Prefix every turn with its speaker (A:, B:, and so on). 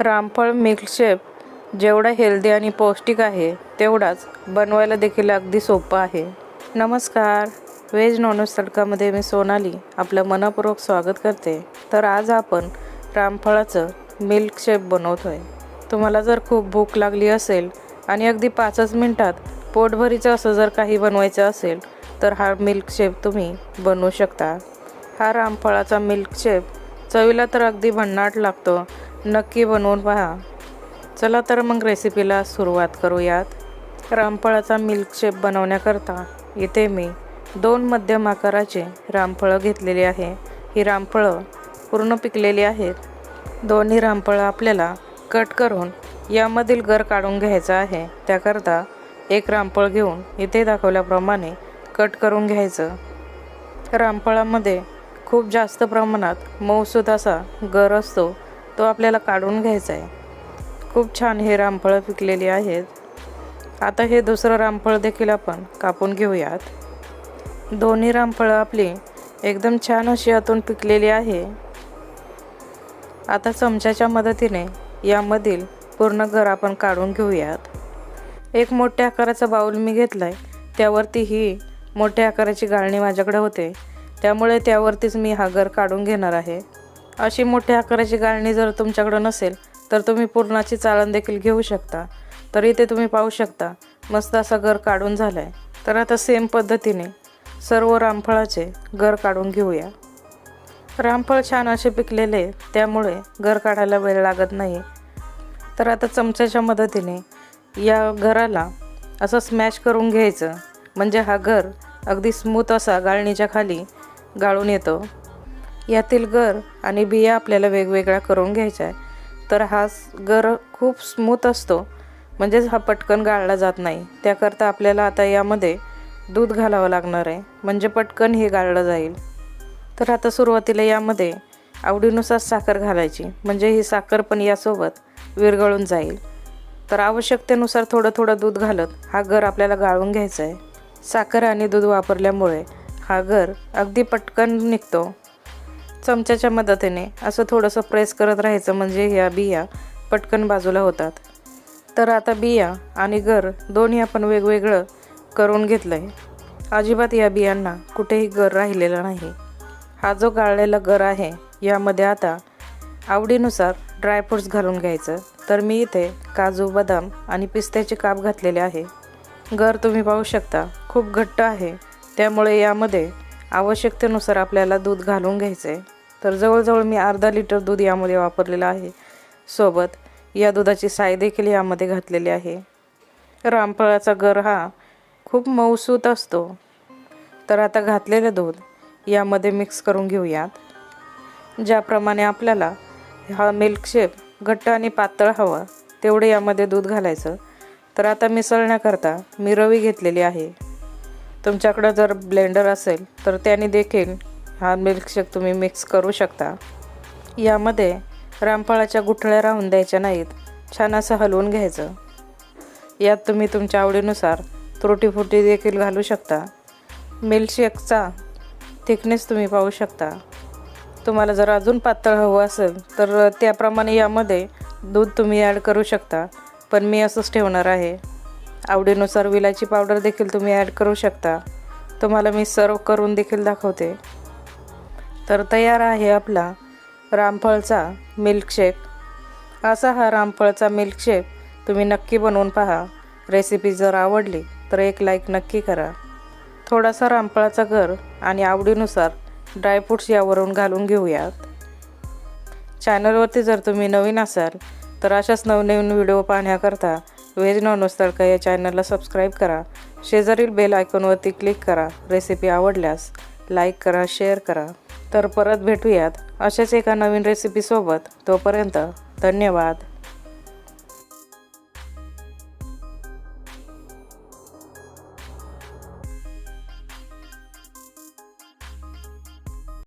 A: रामफळ मिल्कशेप जेवढा हेल्दी आणि पौष्टिक आहे तेवढाच बनवायला देखील अगदी सोपं आहे. नमस्कार. व्हेज नॉनव्हेज तडकामध्ये मी सोनाली आपलं मनपूर्वक स्वागत करते. तर आज आपण रामफळाचं मिल्कशेप बनवतो आहे तुम्हाला जर खूप भूक लागली असेल आणि अगदी पाचच मिनटात पोटभरीचं असं जर काही बनवायचं असेल तर हा मिल्कशेप तुम्ही बनवू शकता. हा रामफळाचा मिल्कशेप चवीला तर अगदी भन्नाट लागतो नक्की बनवून पहा. चला तर मग रेसिपीला सुरुवात करूयात. रामफळाचा मिल्कशेप बनवण्याकरता इथे मी दोन मध्यम आकाराचे रामफळं घेतलेली आहे. ही रामफळं पूर्ण पिकलेली आहेत. दोन्ही रामफळं आपल्याला कट करून यामधील गर काढून घ्यायचा आहे. त्याकरता एक रामफळ घेऊन इथे दाखवल्याप्रमाणे कट करून घ्यायचं. रामफळामध्ये खूप जास्त प्रमाणात मऊसूद असा गर असतो. तो आपल्याला काढून घ्यायचा आहे. खूप छान हे रामफळं पिकलेली आहेत. आता हे दुसरं रामफळ देखील आपण कापून घेऊयात. दोन्ही रामफळं आपली एकदम छान अशी आतून पिकलेली आहे. आता चमच्याच्या मदतीने यामधील पूर्ण घर आपण काढून घेऊयात. एक मोठ्या आकाराचा बाऊल मी घेतला आहे त्यावरती ही मोठ्या आकाराची गाळणी माझ्याकडे होते. त्यामुळे त्यावरतीच मी हा घर काढून घेणार आहे. अशी मोठ्या आकाराची गाळणी जर तुमच्याकडं नसेल तर तुम्ही पूर्णाची चाळण देखील घेऊ शकता. तर इथे तुम्ही पाहू शकता मस्त असा गर काढून झाला आहे तर आता सेम पद्धतीने सर्व रामफळाचे गर काढून घेऊया. रामफळ छान असे पिकलेले त्यामुळे गर काढायला वेळ लागत नाही तर आता चमच्याच्या मदतीने या घराला असं स्मॅश करून घ्यायचं. म्हणजे हा घर अगदी स्मूथ असा गाळणीच्या खाली गाळून येतो. यातील गर आणि बिया आपल्याला वेगवेगळ्या करून घ्यायच्या आहे. तर हा गर खूप स्मूथ असतो. म्हणजेच हा पटकन गाळला जात नाही. त्याकरता आपल्याला आता यामध्ये दूध घालावं लागणार आहे. म्हणजे पटकन हे गाळलं जाईल. तर आता सुरुवातीला यामध्ये आवडीनुसार साखर घालायची. म्हणजे ही साखर पण यासोबत विरघळून जाईल. तर आवश्यकतेनुसार थोडं थोडं दूध घालत हा गर आपल्याला गाळून घ्यायचा आहे. साखर आणि दूध वापरल्यामुळे हा गर अगदी पटकन निघतो. चमच्याच्या मदतीने असं थोडंसं प्रेस करत राहायचं म्हणजे ह्या बिया पटकन बाजूला होतात. तर आता बिया आणि गर दोन्ही आपण वेगवेगळं करून घेतलं आहे अजिबात या बियांना कुठेही गर राहिलेला नाही. हा जो गाळलेला गर आहे यामध्ये आता आवडीनुसार ड्रायफ्रूट्स घालून घ्यायचं. तर मी इथे काजू बदाम आणि पिस्त्याचे काप घातलेले आहे. गर तुम्ही पाहू शकता खूप घट्ट आहे. त्यामुळे यामध्ये आवश्यकतेनुसार आपल्याला दूध घालून घ्यायचं आहे तर जवळजवळ मी अर्धा लिटर दूध यामध्ये वापरलेलं आहे. सोबत या दुधाची साय देखील यामध्ये घातलेली आहे. रामफळाचा गर हा खूप मऊसूत असतो. तर आता घातलेलं दूध यामध्ये मिक्स करून घेऊयात. ज्याप्रमाणे आपल्याला हा मिल्कशेप घट्ट आणि पातळ हवा तेवढे यामध्ये दूध घालायचं. तर आता मिसळण्याकरता मी रवी घेतलेली आहे. तुमच्याकडं जर ब्लेंडर असेल तर त्याने देखील हा मिल्कशेक तुम्ही मिक्स करू शकता. यामध्ये रामफळाच्या गुठळ्या राहून द्यायच्या नाहीत. छान असं हलवून घ्यायचं. यात तुम्ही तुमच्या आवडीनुसार त्रुटीफुटी देखील घालू शकता. मिल्कशेकचा थिकनेस तुम्ही पाहू शकता. तुम्हाला जर अजून पातळ हवं असेल तर त्याप्रमाणे यामध्ये दूध तुम्ही ॲड करू शकता. पण मी असंच ठेवणार आहे. आवडीनुसार विलायची पावडर देखील तुम्ही ॲड करू शकता. तुम्हाला मी सर्व करून देखील दाखवते. तर तयार आहे आपला रामफळचा मिल्कशेक असा हा रामफळचा मिल्कशेक तुम्ही नक्की बनवून पहा. रेसिपी जर आवडली तर एक लाईक नक्की करा. थोडासा रामफळाचा घर आणि आवडीनुसार ड्रायफ्रूट्स यावरून घालून घेऊयात. चॅनलवरती जर तुम्ही नवीन असाल तर अशाच नवनवीन व्हिडिओ पाहण्याकरता व्हेज नॉनव्हेज तडका या चॅनलला सबस्क्राईब करा. शेजारील बेल आयकॉनवरती क्लिक करा. रेसिपी आवडल्यास लाईक करा शेअर करा. तर परत भेटूयात अशाच एका नवीन रेसिपीसोबत तोपर्यंत धन्यवाद.